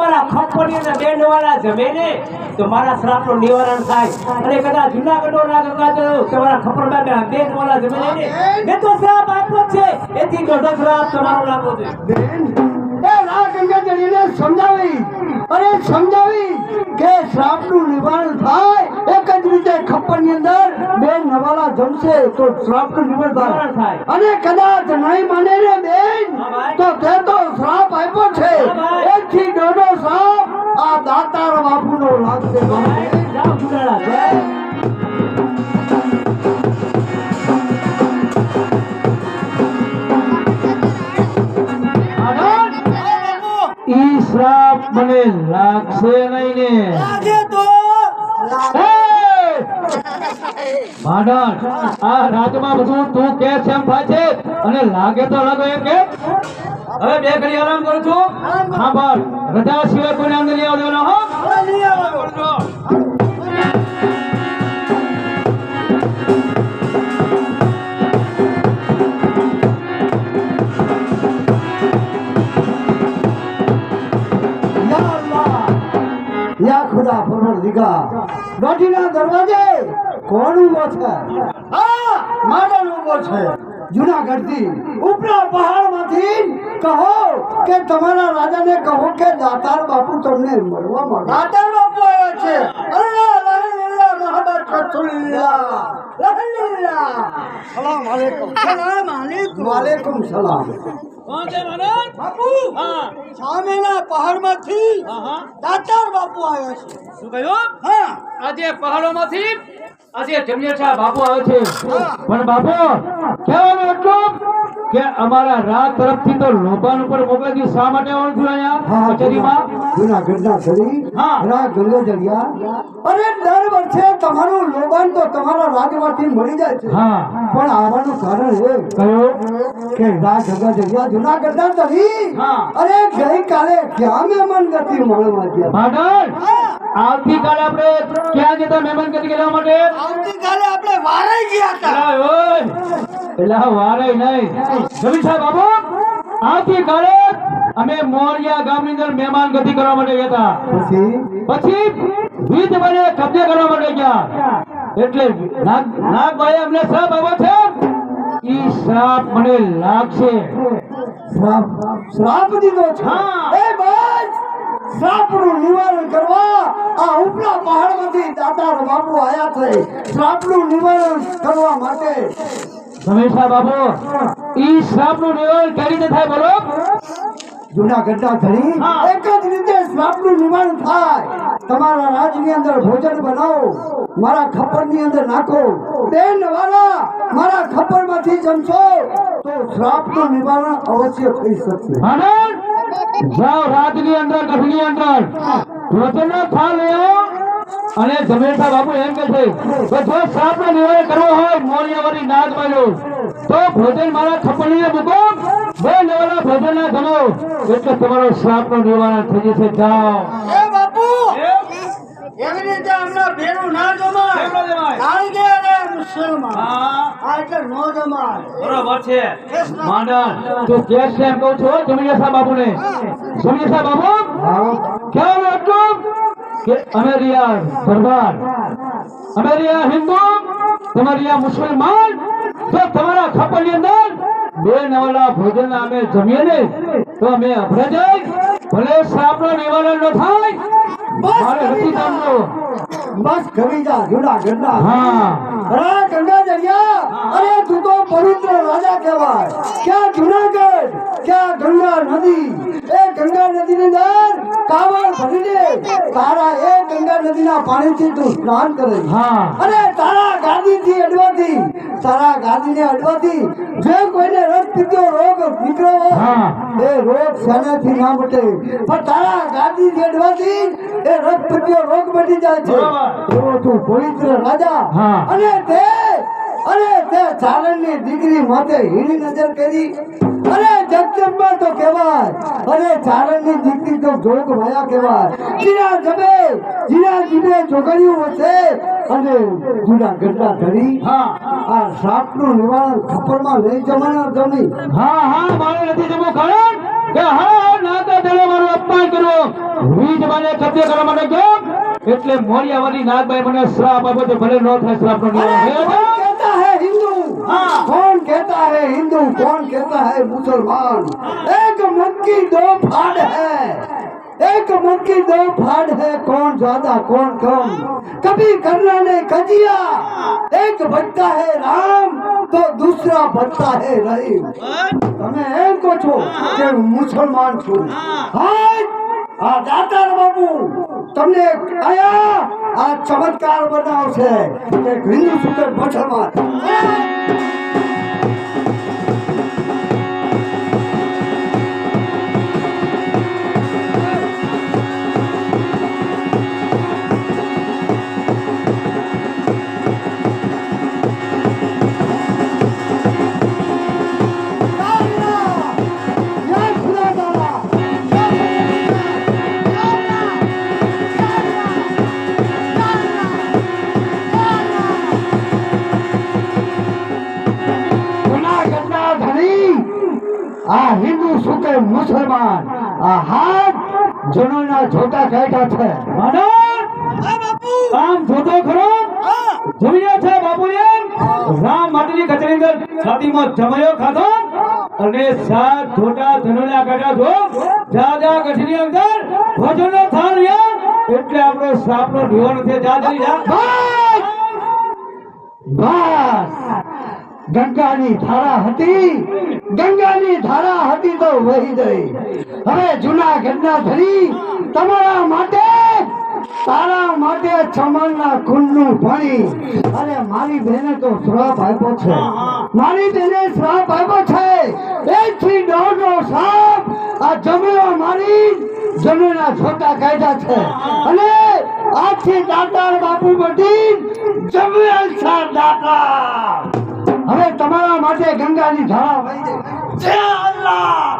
તમારા ખપની અને બે નવાલા જમે ને તો મારા શ્રાપનું નિવારણ થાય. અને કદાચ જુનાગઢ ના ગંગાજળ તમારા ખપર બે બે નવાલા જમે ને મેં તો શ્રાપ આપ્યો છે. એથી દોઢો શ્રાપ તમારો લાગો બેન રા ગંગાજળીને સમજાવી. અરે સમજાવી કે શ્રાપનું નિવારણ થાય એક જ રીતે ખપ્પરની અંદર બે નવાલા જમશે તો શ્રાપનું નિવારણ નિવારણ થાય. અને કદાચ નહીં માને ને બેન તો તે દાતાર બાપુનો લાગશે જય ઈ શ્રાપ મને લાગશે નહીં ને. લાગે તો. ભાડણ આ રાજમાં બધું તું કે છે એમ થાય છે? અને લાગે તો લાગે એમ કે? હવે બે ઘડી આરામ કરું છું. હા બસ રજા સિવાય કોઈને અંદર નહીં આવજો ના હો યા અલ્લાહ યા ખુદા પરવરદિગાર દોઢીના દરવાજે કોણ ઊભો છે? આ માડલ ઊભો છે. જુનાગઢથી ઉપરા પહાડમાંથી કહો કે તમારા રાજાને કહો કે દાતાર બાપુ તમને મળવા માંગે. દાતાર બાપુ આવ્યા છે. અલ્લાહ લહલ્લા મોહમ્મદ રસૂલુલ્લાહ લહલ્લા સલામ અલૈકુમ સલામ અલૈકુમ વાલેકુમ સલામ. બાપુ સામેના પહાડમાંથી દાતાર બાપુ આવ્યા છે. શું કહ્યું? હા. આજે પહાડોમાંથી આજે જમિયર બાપુ આવે છે. પણ બાપુ કહેવાનું એટલું કે અમારા રાત તરફથી તો લોભાન ઉપર મોકલી શા માટે આવું અહીંયા? કચેરીમાં? જુનાગઢના શરી હા. રા ગંગાજળિયા અરે દર વર્ષે તમારું લોબાન તો તમારા રાજમાંથી મળી જાય છે. હા. પણ આવવાનું કારણ એ કયો? કે રા ગંગાજળિયા જુનાગઢના શરી હા. અરે ગઈકાલે ક્યાં મહેમાન ગતિ મળવા ગયા? ભાડણ આવતીકાલે આપણે ક્યાં જતા મહેમાન ગતિ કરવા માટે? આવતીકાલે આપણે વારાઈ ગયા હતા. એલા વારે નહીં. જમીન સાહેબ બાબુ આવતીકાલે અમે મોરિયા ગામની અંદર મહેમાન ગતિ કરવા માટે ગયા હતા. પછી? પછી વીજ બને કબજે કરવા માટે ગયા. એટલે નાગભાઈ અમને શ્રાપ આપ્યો છે. ઈ મને લાગશે. શ્રાપ શ્રાપ દીધો છે. એ બસ! શ્રાપનું નિવારણ કરવા આ ઉપલા પહાડમાંથી દાતાર બાપુ આયા છે. શ્રાપનું નિવારણ કરવા માટે હંમેશા બાબુ ઈ શ્રાપનું નિવારણ કઈ રીતે થાય બોલો? જુનાગઢના ધણી હા. એક જ રીતે નિવારણ થાય. તમારા રાજની અંદર ભોજન બનાવો મારા ખપ્પરની અંદર નાખો. બેન વાળા મારા ખપ્પરમાંથી જમશો. તો શ્રાપનું નિવારણ અવશ્ય થઈ શકશે. જાઓ રાજની અંદર ગઢની અંદર. વચનનો થાળ લઈ આવો અને જમેઠા બાપુ એમ કે છે જો નો નિવારણ કરવો હોય મોરિયાવાળી નાદ માજો તો ભોજન મારા ખપણીએ મૂકો. બે લેવાના ભોજન ના ગણો એટલે તમારો શ્રાપનો નિવારણ થઈ જશે. જાઓ. એ બાપુ! એવી રીતે અમને ભેરું ના જમાય. ન? કારણ કે અરે મુસલમાન. હા. આ એટલે નો જમાય. બરોબર છે. માંડણ તો કે છે એમ કહું છું જમીયા સાહેબ બાપુને. જમીયા સાહેબ બાપુ? ખ્યાલ રાખજો કે અમે રહ્યા દરબાર અમે રહ્યા હિન્દુ તમે રહ્યા મુસલમાન તો તમારા ખપરની અંદર બે નવલા ભોજન અમે જમીએ ને તો અમે અભરે જાય. ભલે શ્રાપનો નિવારણ ન થાય મારે નથી કામનો બસ કરી જા જુનાગઢના હા. અરે ગંગા દરિયા અરે તું તો પવિત્ર રાજા કહેવાય. ક્યાં જુનાગઢ ક્યાં ગંગા નદી? એ ગંગા નદીની અંદર કાવડ ભરીને તારા એ ગંગા નદીના પાણીથી તું સ્નાન કરે હા. અને તારા ગાદીથી અડવાથી તારા ગાદીને અડવાથી જે કોઈને રસ પીતો રોગ નીકળો એ રોગ શેનાથી ના મટે. પણ તારા ગાદીથી અડવાથી એ રસ પીતો રોગ મટી જાય છે. એવો તું પવિત્ર રાજા. અને તે અને તે ચારણની દીકરી માથે હીરી નજર કરી અને જગદંબા તો કહેવાય. અરે ચારણની દીકરી તો જોગ માયા કહેવાય. જીરા જબે જીરા જીબે જોગણ્યું હશે અને જુના ગઢડા ધરી હા. આ સાપનું નિવારણ ખપરમાં લઈ જવાના જમી હા હા મારે નથી જમો કારણ કે હા નાતા દળે મારું અપમાન કર્યું. વીજ મને કબજે કરવા માટે ગયો. એટલે મોરિયાવાળી નાગભાઈ મને શ્રાપ આપ્યો તો ભલે નો થાય શ્રાપનો નિવારણ. कौन कहता है हिंदू कौन कहता है मुसलमान एक मुख की दो फाड़ है एक मुख की दो फाड़ है कौन ज्यादा कौन कम कभी करना ने कजिया एक भटका है राम तो दूसरा भटका है रहीम તમે એમ કહો છો કે હું મુસલમાન છું હા આ દાતાર બાબુ તમને આયા! આ ચમત્કાર બનાવશે. કે હિન્દુ સુતર મુસલમાન આ હિન્દુ શું કે મુસલમાન આ હાથ જનોના જોતા કાઢ્યા છે. આમ જોતો ખરો? જમ્યો છે બાપુએ રામ માટેની કચરી અંદર છાતીમાં જમાયો ખાધો? અને સાત જોટા ધનોના કાઢ્યા છો જાજા કચરી અંદર ભોજનનો થાળ લ્યો. એટલે આપણો સાપનો નિવારણ છે જા જલ્દી જા બસ! બસ! ગંગાની ધારા હતી, ગંગાની ધારા હતી તો વહી ગઈ. હવે જુનાગઢના ધરી તમારા માટે, તારા માટે ચમનના કુંડનું પાણી અરે મારી બહેને તો શ્રાપ આપ્યો છે. મારી બહેને શ્રાપ આપ્યો છે. એકથી દોઢનો સાપ આ જમીનો મારી જમીનના છોટા કાયદા છે. અને આજથી દાતાર બાપુ બધી જમીન છે દાતા હવે તમારા માટે ગંગાની ધારા વહી દે જય અલ્લાહ